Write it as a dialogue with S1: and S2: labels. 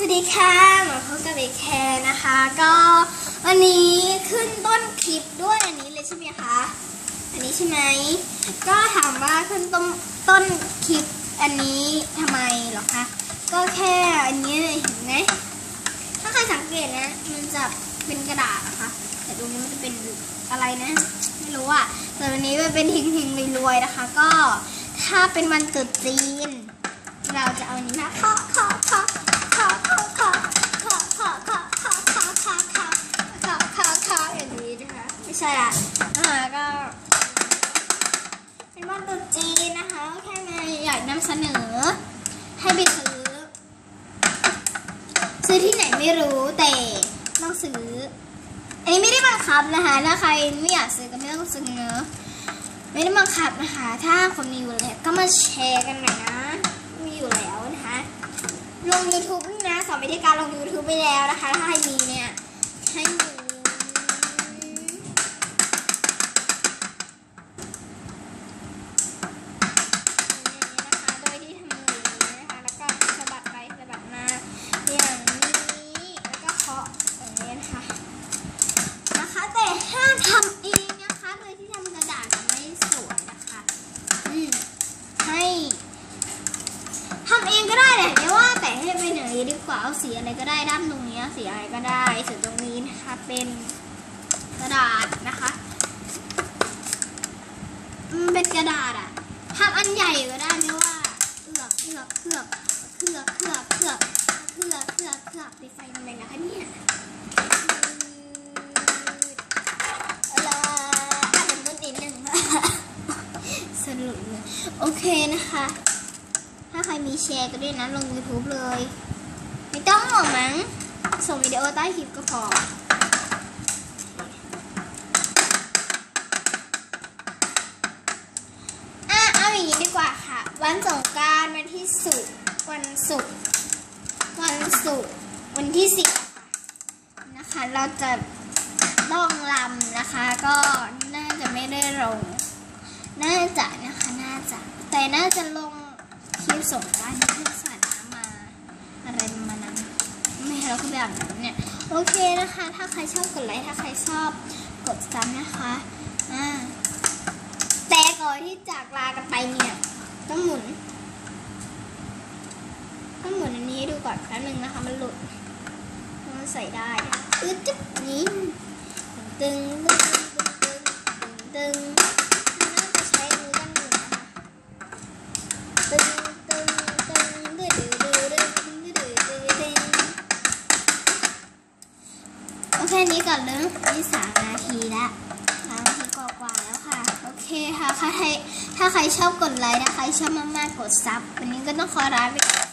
S1: สวัสดีค่ะหมาพบกับเบคแคร์นะคะ ก็วันนี้ขึ้นต้นคลิปด้วยอันนี้เลยใช่ไหมคะ อันนี้ใช่ไหม ก็ถามว่าขึ้นต้นต้นคลิปอันนี้ทำไมหรอคะ ก็แค่อันนี้เลยเห็นไหมถ้าใครสังเกตนะ มันจะเป็นกระดาษนะคะ แต่ตรงนี้มันจะเป็นอะไรนะ ไม่รู้อะแต่วันนี้มันเป็นหิงหิงๆรวยๆนะคะ ก็ถ้าเป็นวันตรุษจีน เราจะเอาอันนี้มาคาะคะ นะคะไม่ใช่ละนะก็เป็นวันตรุษจีนนะคะแค่มาอยากนำเสนอ ให้ไปซื้อ ซื้อที่ไหนไม่รู้แต่ต้องซื้อ อันนี้ไม่ได้บังคับนะคะถ้าใครไม่อยากซื้อก็ไม่ต้องซื้อเนอะไม่ได้บังคับนะคะ ถ้าคนมีอยู่แล้วก็มาแชร์กันหน่อยนะมีอยู่แล้วนะคะ ลง YouTube นี่นะสอนวิธีการลง YouTube ไปแล้วนะคะ ถ้าใครมีเนี่ย ให้มีนะคะ โดยที่ทำมืออย่างนี้นะคะ แล้วก็สะบัดไปสะบัดมาอย่างนี้ แล้วก็เคาะอย่างนี้นะคะ นะคะ แต่ห้ามทำเองนะคะ โดยที่ทำกระดาษจะไม่สวยนะคะ อืมให้ทำเองก็ได้แหละเดี๋ยวว่าแต่ให้เป็นอย่างนี้ดีกว่า เอาสีอะไรก็ได้ด้านตรงนี้สีอะไรก็ได้ส่วนตรงนี้นะคะเป็นกระดาษนะคะเป็นกระดาษอะทำอันใหญ่ก็ได้ไม่ว่าเอือกเอือกเอือกเอือกเอือกเอือกเอือกเอือกเอือกไปไฟทำไมนะคะเนี่ยอออาจจะมุดนิดนึงสรุปเลยโอเคนะคะ ถ้าใครมีแชร์ก็ด้วยนะลง YouTube เลย ต้องหรอมั้ง ส่งวิดีโอใต้คลิปก็พอ อะ เอาอย่างนี้ดีกว่าค่ะ วันสงกรารวันที่สุกร์วันศุกร์วันศุกร์วันที่สิบนะคะ เราจะต้องลำนะคะ ก็น่าจะไม่ได้ลง น่าจะนะคะ น่าจะ แต่น่าจะลงคลิปสงกรารที่สาดน้ำมา อะไรประมาณ นั้นไม่ให้เราก็แบบนั้นเนี่ย โอเคนะคะ ถ้าใครชอบกดไลค์ ถ้าใครชอบกดซับนะคะ อ่า แต่ก่อนที่จากลากันไปเนี่ย ต้องหมุน ต้องหมุนอันนี้ดูก่อนแป๊บนึงนะคะ มันหลุด มันใส่ได้อึดจึ๊บนี้ตึงตึงตึงตึงตึง แค่นี้ก่อนเลยนี่สามนาทีละสามนาทีกว่าๆแล้วค่ะ โอเคค่ะถ้าใครถ้าใครชอบกดไลค์นะใครชอบมากๆกดซับ วันนี้ก็ต้องขอลาไปก่อน